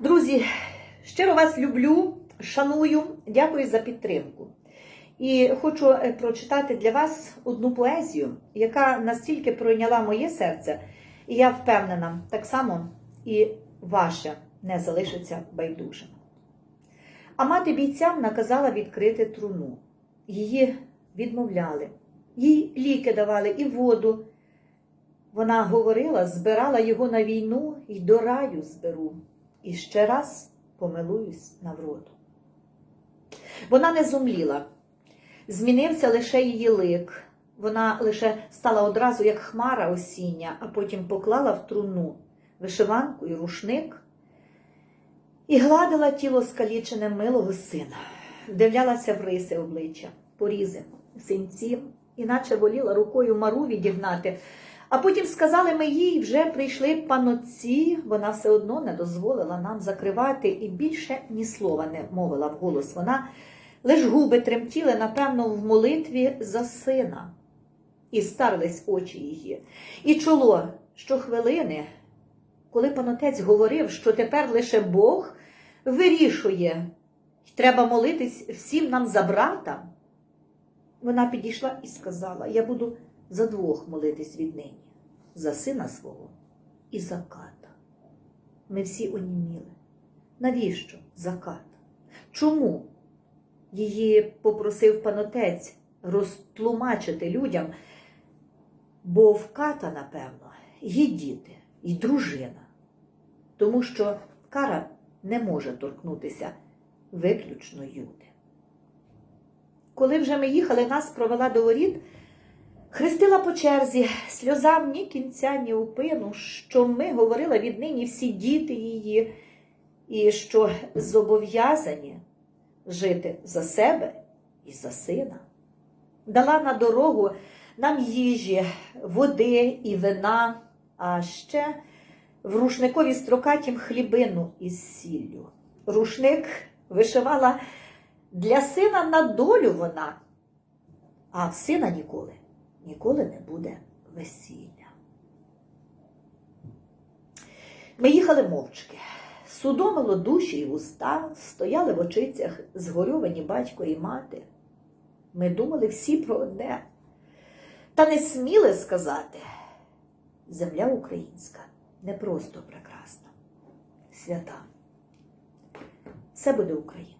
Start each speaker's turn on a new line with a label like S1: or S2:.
S1: Друзі, щиро вас люблю, шаную, дякую за підтримку. І хочу е, прочитати для вас одну поезію, яка настільки пройняла моє серце, і я впевнена, так само і ваше не залишиться байдужим. А мати бійцям наказала відкрити труну. Її відмовляли, їй ліки давали і воду. Вона говорила, збирала його на війну і до раю зберу. І ще раз помилуюсь на вроду. Вона не зумліла, змінився лише її лик. Вона лише стала одразу як хмара осіння, а потім поклала в труну вишиванку і рушник і гладила тіло скалічене милого сина, вдивлялася в риси обличчя, порізи, синці, іначе воліла рукою мару відігнати. А потім сказали ми їй, вже прийшли паноці, вона все одно не дозволила нам закривати і більше ні слова не мовила вголос. Вона лиш губи тремтіли, напевно, в молитві за сина. І старились очі її. І чоло щохвилини, коли панотець говорив, що тепер лише Бог вирішує, й треба молитись всім нам за брата, вона підійшла і сказала: Я буду за двох молитись віднині, за сина свого і за ката. Ми всі оніміли. Навіщо за ката? Чому? Її попросив панотець розтлумачити людям, бо в ката, напевно, є діти і дружина, тому що кара не може торкнутися виключно Юди. Коли вже ми їхали, нас провела до воріт, хрестила по черзі, сльозам ні кінця, ні упину, що ми говорила віднині всі діти її, і що зобов'язані жити за себе і за сина. Дала на дорогу нам їжі, води і вина, а ще в рушникові строкатім хлібину із сіллю. Рушник вишивала для сина на долю вона, а в сина ніколи, ніколи не буде весілля. Ми їхали мовчки. Судомило душі й уста, стояли в очицях згорьовані батько і мати. Ми думали всі про одне, та не сміли сказати. Земля українська не просто прекрасна, свята. Все буде Україна.